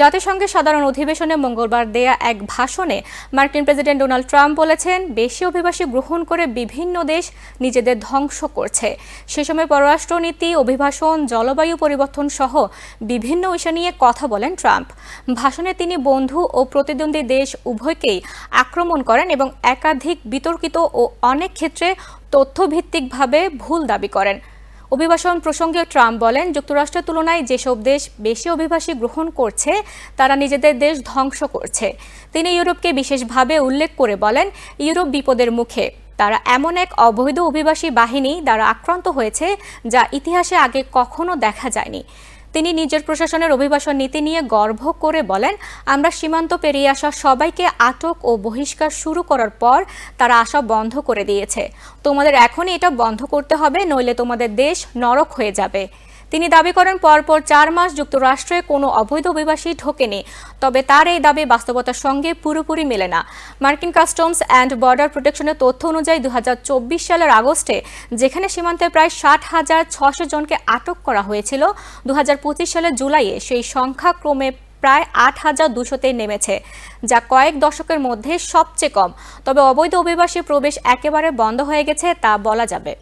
জাতিসংঘের সাধারণ অধিবেশনে মঙ্গলবার দেয়া এক ভাষণে মার্কিন প্রেসিডেন্ট ডোনাল্ড ট্রাম্প বলেছেন, বেশি অভিবাসী গ্রহণ করে বিভিন্ন দেশ নিজেদের ধ্বংস করছে। সে সময় পররাষ্ট্রনীতি অভিবাসন, জলবায়ু পরিবর্তন সহ বিভিন্ন বিষয় নিয়ে কথা বলেন ট্রাম্প। ভাষণে তিনি বন্ধু ও প্রতিদ্বন্দ্বী দেশ উভয়কেই আক্রমণ করেন এবং একাধিক বিতর্কিত ও অনেক ক্ষেত্রে তথ্যভিত্তিকভাবে ভুল দাবি করেন। অভিবাসন প্রসঙ্গে ট্রাম্প বলেন, যুক্তরাষ্ট্রের তুলনায় যেসব দেশ বেশি অভিবাসী গ্রহণ করছে, তারা নিজেদের দেশ ধ্বংস করছে। তিনি ইউরোপকে বিশেষভাবে উল্লেখ করে বলেন, ইউরোপ বিপদের মুখে। তারা এমন এক অবৈধ অভিবাসী বাহিনী দ্বারা আক্রান্ত হয়েছে, যা ইতিহাসে আগে কখনো দেখা যায়নি। তিনি নিজের প্রশাসনের অভিবাসন নীতি নিয়ে গর্ব করে বলেন, আমরা সীমান্ত পেরিয়ে আসা সবাইকে আটক ও বহিষ্কার শুরু করার পর তারা আসা বন্ধ করে দিয়েছে। তোমাদের এখনই এটা বন্ধ করতে হবে, নইলে তোমাদের দেশ নরক হয়ে যাবে। তিনি দাবি করেন পরপর চার মাস যুক্তরাষ্ট্রে কোনো অবৈধ অভিবাসী ঢোকেনি, তবে তার এই দাবি বাস্তবতার সঙ্গে পুরোপুরি মেলে না। মার্কিন কাস্টমস অ্যান্ড বর্ডার প্রোটেকশনের তথ্য অনুযায়ী দু হাজার চব্বিশ সালের আগস্টে, যেখানে সীমান্তে প্রায় ষাট হাজার ছশো জনকে আটক করা হয়েছিল দু হাজার পঁচিশ সালের জুলাইয়ে সেই সংখ্যা ক্রমে প্রায় আট হাজার দুশোতে নেমেছে, যা কয়েক দশকের মধ্যে সবচেয়ে কম। তবে অবৈধ অভিবাসী প্রবেশ একেবারে বন্ধ হয়ে গেছে, তা বলা যাবে।